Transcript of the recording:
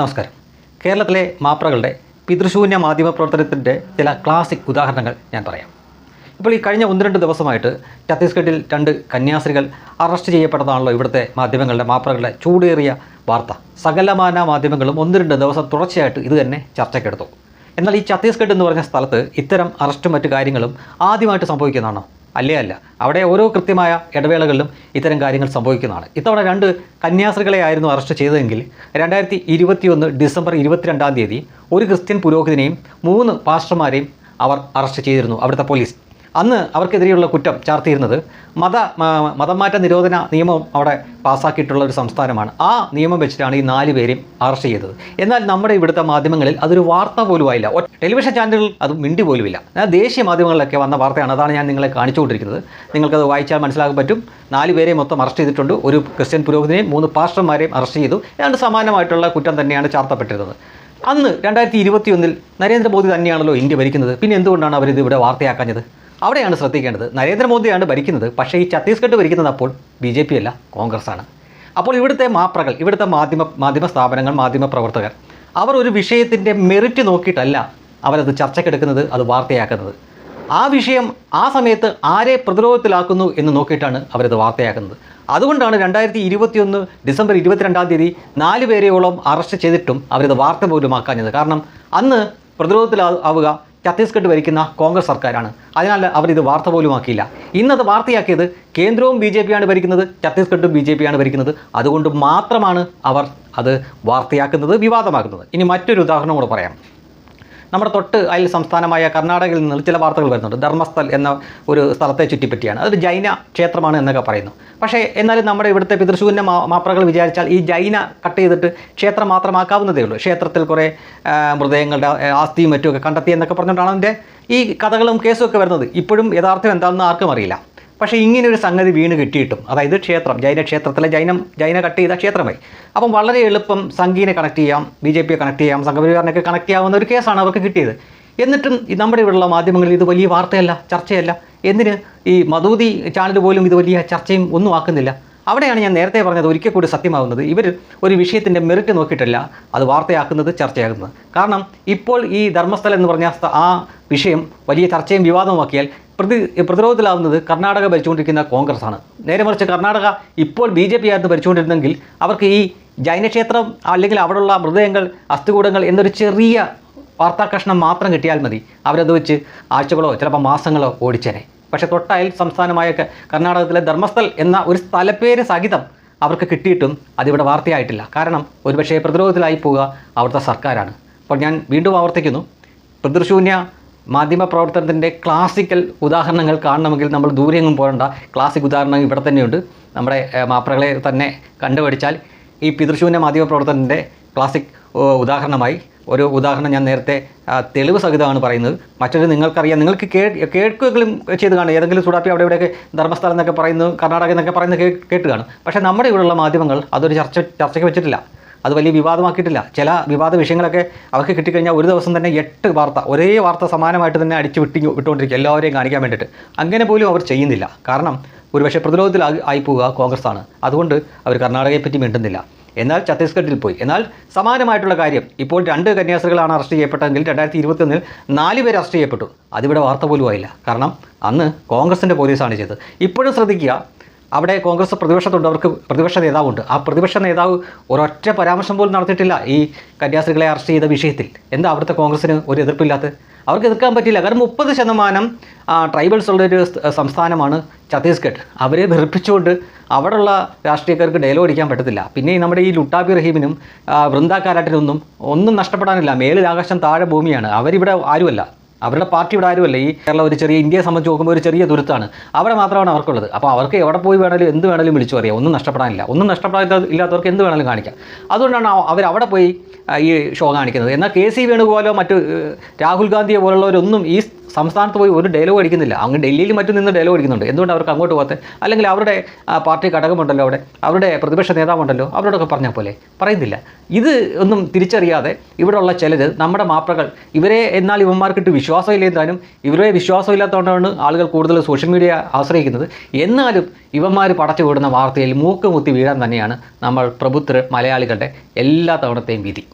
നമസ്കാരം. കേരളത്തിലെ മാപ്രകളുടെ പിതൃശൂന്യ മാധ്യമ പ്രവർത്തനത്തിന്റെ ചില ക്ലാസിക് ഉദാഹരണങ്ങൾ ഞാൻ പറയാം. ഇപ്പോൾ ഈ കഴിഞ്ഞ ഒന്ന് രണ്ട് ദിവസമായിട്ട് ഛത്തീസ്ഗഡിൽ രണ്ട് കന്യാസ്ത്രീകൾ അറസ്റ്റ് ചെയ്യപ്പെട്ടതാണല്ലോ ഇവിടുത്തെ മാധ്യമങ്ങളുടെ മാപ്രകളുടെ ചൂടേറിയ വാർത്ത. സകലമാന മാധ്യമങ്ങളും ഒന്ന് രണ്ട് ദിവസം തുടർച്ചയായിട്ട് ഇത് തന്നെ ചർച്ചയ്ക്കെടുത്തു. എന്നാൽ ഈ ഛത്തീസ്ഗഡ് എന്ന് പറഞ്ഞ സ്ഥലത്ത് ഇത്തരം അറസ്റ്റും മറ്റു കാര്യങ്ങളും ആദ്യമായിട്ട് സംഭവിക്കുന്നതാണോ? അല്ലേ അല്ല. അവിടെ ഓരോ കൃത്യമായ ഇടവേളകളിലും ഇത്തരം കാര്യങ്ങൾ സംഭവിക്കുന്നതാണ്. ഇത്തവണ രണ്ട് കന്യാസ്ത്രീകളെ ആയിരുന്നു അറസ്റ്റ് ചെയ്തതെങ്കിൽ രണ്ടായിരത്തി ഇരുപത്തിയൊന്ന് ഡിസംബർ ഇരുപത്തിരണ്ടാം തീയതി ഒരു ക്രിസ്ത്യൻ പുരോഹിതനെയും മൂന്ന് പാസ്റ്റർമാരെയും അവർ അറസ്റ്റ് ചെയ്തിരുന്നു അവിടുത്തെ പോലീസ്. അന്ന് അവർക്കെതിരെയുള്ള കുറ്റം ചാർത്തിയിരുന്നത് മത മതമാറ്റ നിരോധന നിയമം അവിടെ പാസ്സാക്കിയിട്ടുള്ള ഒരു സംസ്ഥാനമാണ്. ആ നിയമം വെച്ചിട്ടാണ് ഈ നാല് പേരെയും അറസ്റ്റ് ചെയ്തത്. എന്നാൽ നമ്മുടെ ഇവിടുത്തെ മാധ്യമങ്ങളിൽ അതൊരു വാർത്ത പോലും ആയില്ല. ടെലിവിഷൻ ചാനലുകൾ അത് മിണ്ടി പോലുമില്ല. ദേശീയ മാധ്യമങ്ങളിലൊക്കെ വന്ന വാർത്തയാണ് അതാണ് ഞാൻ നിങ്ങളെ കാണിച്ചുകൊണ്ടിരിക്കുന്നത്. നിങ്ങൾക്കത് വായിച്ചാൽ മനസ്സിലാക്കാൻ പറ്റും. നാല് പേരെ മൊത്തം അറസ്റ്റ് ചെയ്തിട്ടുണ്ട്. ഒരു ക്രിസ്ത്യൻ പുരോഹിതനെയും മൂന്ന് പാസ്റ്റർമാരെയും അറസ്റ്റ് ചെയ്തു. ഏതാണ്ട് സമാനമായിട്ടുള്ള കുറ്റം തന്നെയാണ് ചാർത്തപ്പെട്ടിരുന്നത്. അന്ന് രണ്ടായിരത്തി ഇരുപത്തിയൊന്നിൽ നരേന്ദ്രമോദി തന്നെയാണല്ലോ ഇന്ത്യ ഭരിക്കുന്നത്. പിന്നെ എന്തുകൊണ്ടാണ് അവരിത് ഇവിടെ വാർത്തയാക്കാഞ്ഞത്? അവിടെയാണ് ശ്രദ്ധിക്കേണ്ടത്. നരേന്ദ്രമോദിയാണ് ഭരിക്കുന്നത്. പക്ഷേ ഈ ഛത്തീസ്ഗഡ് ഭരിക്കുന്നത് അപ്പോൾ ബി ജെ പി അല്ല കോൺഗ്രസ് ആണ് അപ്പോൾ ഇവിടുത്തെ മാപ്രകൾ ഇവിടുത്തെ മാധ്യമ മാധ്യമ സ്ഥാപനങ്ങൾ മാധ്യമ പ്രവർത്തകർ അവർ ഒരു വിഷയത്തിന്റെ മെറിറ്റ് നോക്കിയിട്ടല്ല അവരത് ചർച്ചയ്ക്കെടുക്കുന്നത് അത് വാർത്തയാക്കുന്നത്. ആ വിഷയം ആ സമയത്ത് ആരെ പ്രതിരോധത്തിലാക്കുന്നു എന്ന് നോക്കിയിട്ടാണ് അവരത് വാർത്തയാക്കുന്നത്. അതുകൊണ്ടാണ് രണ്ടായിരത്തി ഇരുപത്തിയൊന്ന് ഡിസംബർ ഇരുപത്തിരണ്ടാം തീയതി നാല് പേരെയോളം അറസ്റ്റ് ചെയ്തിട്ടും അവരത് വാർത്ത പോലും ആക്കാഞ്ഞത് കാരണം അന്ന് പ്രതിരോധത്തിലാവുക ഛത്തീസ്ഗഡ് ഭരിക്കുന്ന കോൺഗ്രസ് സർക്കാരാണ്. അതിനാൽ അവർ ഇത് വാർത്ത പോലും ആക്കിയില്ല. ഇന്നത് വാർത്തയാക്കിയത് കേന്ദ്രവും ബി ജെ പിയാണ് ഭരിക്കുന്നത് ഛത്തീസ്ഗഡും ബി ജെ പിയാണ് ഭരിക്കുന്നത്. അതുകൊണ്ട് മാത്രമാണ് അവർ അത് വാർത്തയാക്കുന്നത് വിവാദമാക്കുന്നത്. ഇനി മറ്റൊരു ഉദാഹരണം കൂടെ പറയാം. നമ്മുടെ തൊട്ട് അയൽ സംസ്ഥാനമായ കർണാടകയിൽ നിന്ന് ചില വാർത്തകൾ വരുന്നുണ്ട്. ധർമ്മസ്ഥൽ എന്ന ഒരു സ്ഥലത്തെ ചുറ്റിപ്പറ്റിയാണ്. അതൊരു ജൈന ക്ഷേത്രമാണ് എന്നൊക്കെ പറയുന്നു. പക്ഷേ എന്നാലും നമ്മുടെ ഇവിടുത്തെ പിതൃശൂന്യ മാപ്രകൾ വിചാരിച്ചാൽ ഈ ജൈന കട്ട് ചെയ്തിട്ട് ക്ഷേത്രം മാത്രമാക്കാവുന്നതേ ഉള്ളൂ. ക്ഷേത്രത്തിൽ കുറേ മൃതദേഹങ്ങളുടെ ആസ്തിയും മറ്റുമൊക്കെ കണ്ടെത്തി എന്നൊക്കെ പറഞ്ഞുകൊണ്ടാണ് അതിന്റെ ഈ കഥകളും കേസും ഒക്കെ വരുന്നത്. ഇപ്പോഴും യഥാർത്ഥം എന്താണെന്ന് ആർക്കും അറിയില്ല. പക്ഷേ ഇങ്ങനെ ഒരു സംഗതി വീണ് കിട്ടിയിട്ടും. അതായത് ക്ഷേത്രം ജൈന ക്ഷേത്രത്തിലെ ജൈനം ജൈന കട്ട് ചെയ്ത ക്ഷേത്രമായി. അപ്പം വളരെ എളുപ്പം സംഘീനെ കണക്ട് ചെയ്യാം ബി ജെ പിയെ കണക്ട് ചെയ്യാം സംഘപരിവാറിനൊക്കെ കണക്ട് ചെയ്യാവുന്ന ഒരു കേസാണ് അവർക്ക് കിട്ടിയത്. എന്നിട്ടും നമ്മുടെ ഇവിടെയുള്ള മാധ്യമങ്ങളിൽ ഇത് വലിയ വാർത്തയല്ല ചർച്ചയല്ല. എന്തിന്? ഈ മധൂതി ചാനൽ പോലും ഇത് വലിയ ചർച്ചയും ഒന്നും ആക്കുന്നില്ല. അവിടെയാണ് ഞാൻ നേരത്തെ പറഞ്ഞത് ഒരിക്കൽ കൂടി സത്യമാകുന്നത് ഇവർ ഒരു വിഷയത്തിന്റെ മെറിറ്റ് നോക്കിയിട്ടല്ല അത് വാർത്തയാക്കുന്നത് ചർച്ചയാകുന്നത് കാരണം ഇപ്പോൾ ഈ ധർമ്മസ്ഥലം എന്ന് പറഞ്ഞ ആ വിഷയം വലിയ ചർച്ചയും വിവാദവുമാക്കിയാൽ പ്രതി പ്രതിരോധത്തിലാവുന്നത് കർണാടക ഭരിച്ചുകൊണ്ടിരിക്കുന്ന കോൺഗ്രസ് ആണ് നേരെ മറിച്ച് കർണാടക ഇപ്പോൾ ബി ജെ പി ആയിരുന്നു ഭരിച്ചുകൊണ്ടിരുന്നെങ്കിൽ അവർക്ക് ഈ ജൈനക്ഷേത്രം അല്ലെങ്കിൽ അവിടെയുള്ള മൃതദേഹങ്ങൾ അസ്ഥികൂടങ്ങൾ എന്നൊരു ചെറിയ വാർത്താ കഷ്ണം മാത്രം കിട്ടിയാൽ മതി. അവരത് വെച്ച് ആഴ്ചകളോ ചിലപ്പോൾ മാസങ്ങളോ ഓടിച്ചേനെ. പക്ഷേ തൊട്ടയൽ സംസ്ഥാനമായ കർണാടകത്തിലെ ധർമ്മസ്ഥൽ എന്ന ഒരു സ്ഥലപ്പേര് സഹിതം അവർക്ക് കിട്ടിയിട്ടും അതിവിടെ വാർത്തയായിട്ടില്ല. കാരണം ഒരുപക്ഷേ പ്രതിരോധത്തിലായി പോവുക അവിടുത്തെ സർക്കാരാണ്. അപ്പോൾ ഞാൻ വീണ്ടും ആവർത്തിക്കുന്നു. പിതൃശൂന്യ മാധ്യമ പ്രവർത്തനത്തിന്റെ ക്ലാസിക്കൽ ഉദാഹരണങ്ങൾ കാണണമെങ്കിൽ നമ്മൾ ദൂരെയൊന്നും പോകേണ്ട. ക്ലാസിക് ഉദാഹരണം ഇവിടെ തന്നെയുണ്ട്. നമ്മുടെ മാപ്രകളെ തന്നെ കണ്ടുപഠിച്ചാൽ ഈ പിതൃശൂന്യ മാധ്യമ പ്രവർത്തനത്തിന്റെ ക്ലാസിക് ഉദാഹരണമായി ഒരു ഉദാഹരണം ഞാൻ നേരത്തെ തെളിവ് സഹിതമാണ് പറയുന്നത്. മറ്റൊരു നിങ്ങൾക്കറിയാം. നിങ്ങൾക്ക് കേ കേൾക്കുകയും ചെയ്ത് കാണും ഏതെങ്കിലും സുഡാപ്പി അവിടെ ഇവിടെയൊക്കെ ധർമ്മസ്ഥലം എന്നൊക്കെ പറയുന്നു കർണാടക എന്നൊക്കെ പറയുന്നത് കേട്ട് കാണും. പക്ഷേ നമ്മുടെ ഇവിടെയുള്ള മാധ്യമങ്ങൾ അതൊരു ചർച്ച ചർച്ചയ്ക്ക് വെച്ചിട്ടില്ല. അത് വലിയ വിവാദമാക്കിയിട്ടില്ല. ചില വിവാദ വിഷയങ്ങളൊക്കെ അവർക്ക് കിട്ടിക്കഴിഞ്ഞാൽ ഒരു ദിവസം തന്നെ എട്ട് വാർത്ത ഒരേ വാർത്ത സമാനമായിട്ട് തന്നെ അടിച്ചു വിട്ടി വിട്ടുകൊണ്ടിരിക്കുക എല്ലാവരെയും കാണിക്കാൻ വേണ്ടിയിട്ട്. അങ്ങനെ പോലും അവർ ചെയ്യുന്നില്ല. കാരണം ഒരുപക്ഷെ പ്രതിരോധത്തിൽ ആയി- പോവുക കോൺഗ്രസ് ആണ് അതുകൊണ്ട് അവർ കർണാടകയെപ്പറ്റി മിണ്ടുന്നില്ല. എന്നാൽ ഛത്തീസ്ഗഡിൽ പോയി. എന്നാൽ സമാനമായിട്ടുള്ള കാര്യം ഇപ്പോൾ രണ്ട് കന്യാസ്ത്രീകളാണ് അറസ്റ്റ് ചെയ്യപ്പെട്ടതെങ്കിൽ രണ്ടായിരത്തി ഇരുപത്തൊന്നിൽ നാല് പേർ അറസ്റ്റ് ചെയ്യപ്പെട്ടു. അതിവിടെ വാർത്ത പോലും ആയില്ല. കാരണം അന്ന് കോൺഗ്രസിന്റെ പോലീസാണ് ചെയ്തത്. ഇപ്പോഴും ശ്രദ്ധിക്കുക അവിടെ കോൺഗ്രസ് പ്രതിപക്ഷത്തുണ്ട് അവർക്ക് പ്രതിപക്ഷ നേതാവുണ്ട്. ആ പ്രതിപക്ഷ നേതാവ് ഒരൊറ്റ പരാമർശം പോലും നടത്തിയിട്ടില്ല ഈ കന്യാസ്ത്രീകളെ അറസ്റ്റ് ചെയ്ത വിഷയത്തിൽ. എന്താ അവിടുത്തെ കോൺഗ്രസ്സിന് ഒരു എതിർപ്പില്ലാത്ത? അവർക്ക് എതിർക്കാൻ പറ്റില്ല കാരണം മുപ്പത് ശതമാനം ട്രൈബൽസ് ഉള്ളൊരു സംസ്ഥാനമാണ് ഛത്തീസ്ഗഡ്. അവരെ വെറുപ്പിച്ചുകൊണ്ട് അവിടെയുള്ള രാഷ്ട്രീയക്കാർക്ക് ഡയലോഗ് അടിക്കാൻ പറ്റത്തില്ല. പിന്നെ നമ്മുടെ ഈ ലുട്ടാബി റഹീമിനും വൃന്ദ കാരാട്ടിനൊന്നും ഒന്നും നഷ്ടപ്പെടാനില്ല. മേലിൽ ആകാശം താഴെ ഭൂമിയാണ്. അവരിവിടെ ആരുമല്ല. അവരുടെ പാർട്ടി ഇവിടെ ആരുമല്ല. ഈ കേരള ഒരു ചെറിയ ഇന്ത്യയെ സംബന്ധിച്ച് നോക്കുമ്പോൾ ഒരു ചെറിയ ദുരിതമാണ് അവിടെ മാത്രമാണ് അവർക്കുള്ളത്. അപ്പോൾ അവർക്ക് എവിടെ പോയി വേണമെങ്കിലും എന്ത് വേണമെങ്കിലും വിളിച്ചു പറയാം ഒന്നും നഷ്ടപ്പെടാനില്ല. ഒന്നും നഷ്ടപ്പെടാത്ത ഇല്ലാത്തവർക്ക് എന്ത് വേണമെങ്കിലും കാണിക്കാം. അതുകൊണ്ടാണ് അവർ അവിടെ പോയി ഈ ഷോ കാണിക്കുന്നത്. എന്നാൽ കെ സി വേണുഗോപാലോ മറ്റു രാഹുൽ ഗാന്ധിയെ പോലുള്ളവരൊന്നും ഈ സംസ്ഥാനത്ത് പോയി ഒരു ഡയലോഗ് അടിക്കുന്നില്ല. അങ്ങ് ഡൽഹിയിൽ മറ്റും നിന്ന് ഡയലോഗ് അടിക്കുന്നുണ്ട്. എന്തുകൊണ്ട് അവർക്ക് അങ്ങോട്ട് പോകാത്ത? അല്ലെങ്കിൽ അവരുടെ പാർട്ടി ഘടകമുണ്ടല്ലോ അവിടെ. അവരുടെ പ്രതിപക്ഷ നേതാവുണ്ടല്ലോ. അവരോടൊക്കെ പറഞ്ഞ പോലെ. പറയുന്നില്ല. ഇത് ഒന്നും തിരിച്ചറിയാതെ ഇവിടെയുള്ള ചിലർ നമ്മുടെ മാപ്രകൾ ഇവരെ എന്നാൽ ഇവന്മാർക്കിട്ട് വിശ്വാസമില്ലെന്നാലും ഇവരെ വിശ്വാസമില്ലാത്തതുകൊണ്ടാണ് ആളുകൾ കൂടുതൽ സോഷ്യൽ മീഡിയ ആശ്രയിക്കുന്നത്. എന്നാലും ഇവന്മാർ പടച്ചു വിടുന്ന വാർത്തയിൽ മൂക്ക് മുത്തി വീഴാൻ തന്നെയാണ് നമ്മൾ പ്രബുദ്ധർ മലയാളികളുടെ എല്ലാ തവണത്തെയും വിധി.